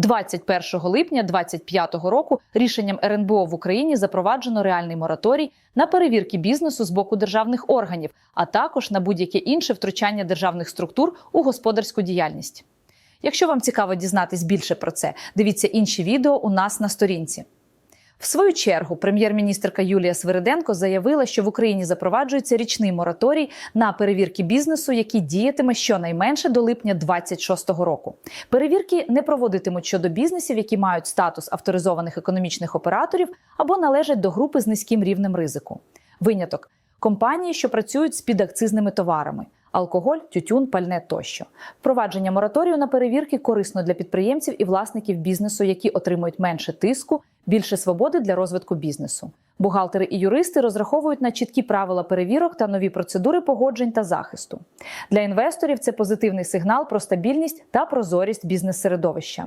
21 липня 2025 року рішенням РНБО в Україні запроваджено реальний мораторій на перевірки бізнесу з боку державних органів, а також на будь-яке інше втручання державних структур у господарську діяльність. Якщо вам цікаво дізнатись більше про це, дивіться інші відео у нас на сторінці. В свою чергу прем'єр-міністрка Юлія Свириденко заявила, що в Україні запроваджується річний мораторій на перевірки бізнесу, який діятиме щонайменше до липня 2026 року. Перевірки не проводитимуть щодо бізнесів, які мають статус авторизованих економічних операторів або належать до групи з низьким рівнем ризику. Виняток компанії, що працюють з підакцизними товарами. Алкоголь, тютюн, пальне тощо. Впровадження мораторію на перевірки корисно для підприємців і власників бізнесу, які отримують менше тиску, більше свободи для розвитку бізнесу. Бухгалтери і юристи розраховують на чіткі правила перевірок та нові процедури погоджень та захисту. Для інвесторів це позитивний сигнал про стабільність та прозорість бізнес-середовища.